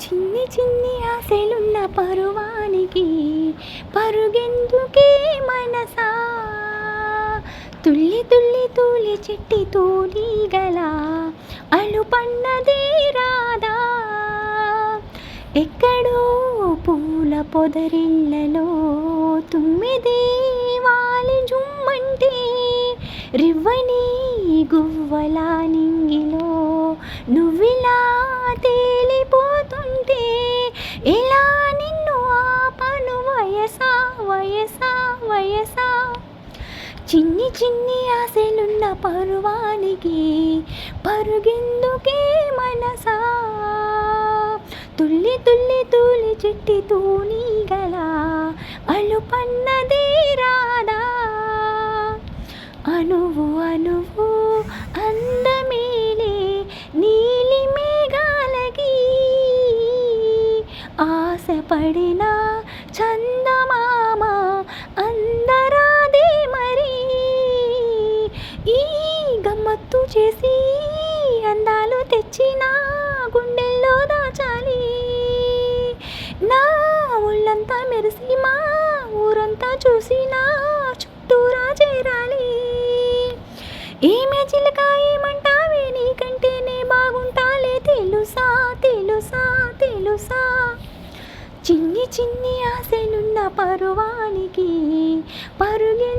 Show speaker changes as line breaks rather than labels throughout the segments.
చిన్ని చిన్ని ఆశలున్న పరువానికి పరుగెందుకే మనసా? తుల్లి తుల్లి తూలి చెట్టి తూలి గల అలుపన్నదే రాదా ఎక్కడో పూల పొదరిళ్ళలో తుమ్మిదే వాలి జుమ్మంటే రివ్వని గువ్వలా నింగిలో నువ్విలా వయసా చిన్ని చిన్ని ఆశలున్న పరువానికి పరుగెందుకే మనసా? తుల్లి తుల్లి తూలి చిట్టి తూని గల అలుపన్నదే రాదా అనువు అనువు అందమేలే నీలి మేఘాలకి ఆశపడిన చందమామ చేసి అందాలు తెచ్చిన గుండెల్లో దాచాలి. నా ఒళ్ళంతా మెరిసి మా ఊరంతా చూసినా చుట్టూరా చేరాలి. ఏమే చిలక ఏమంటావే? నీకంటేనే బాగుంటాలే తెలుసా? తెలుసా? తెలుసా? చిన్ని చిన్ని ఆశలున్న పరువానికి పరుగే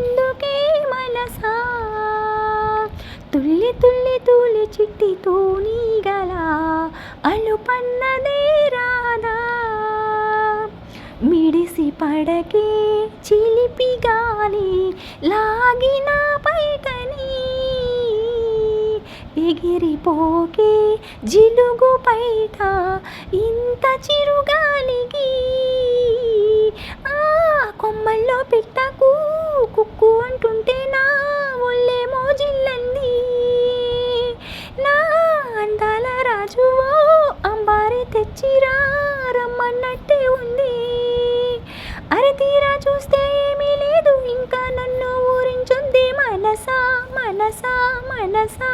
తుల్లి తూలి చిట్టి తూని అలుపన్నదే రాదా మిడిసి పడకే చిలిపి గాలి లాగిన పైటని ఎగిరిపోకే జిలుగు పైట ఇంత చిరుగాలికి అంబారి రమ్మన్నట్టే ఉంది. అరే తీరా చూస్తే ఏమీ లేదు ఇంకా నన్ను ఊరించుంది మనసా మనసా మనసా.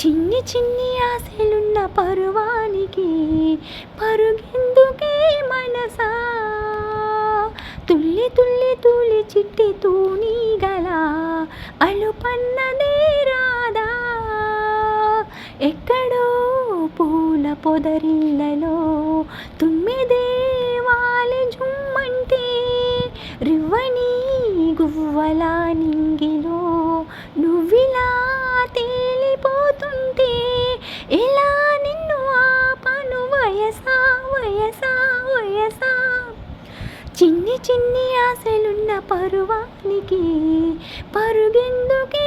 చిన్ని చిన్ని ఆశలున్న పరువానికి పరుగెందుకే మనసా? తుల్లి తుల్లి తూలి చిట్టి తూని గల అలుపన్నదే రాదా ఎక్కడో పూల పొదరిళ్ళలో తుమ్మిదేవాలి జుమ్మంటే రివ్వని గువ్వలా నింగిలో నువ్విలా తేలిపోతుంటే ఎలా నిన్ను ఆపను వయసా వయసా వయసా? చిన్ని చిన్ని ఆశలున్న పరువానికి పరుగెందుకే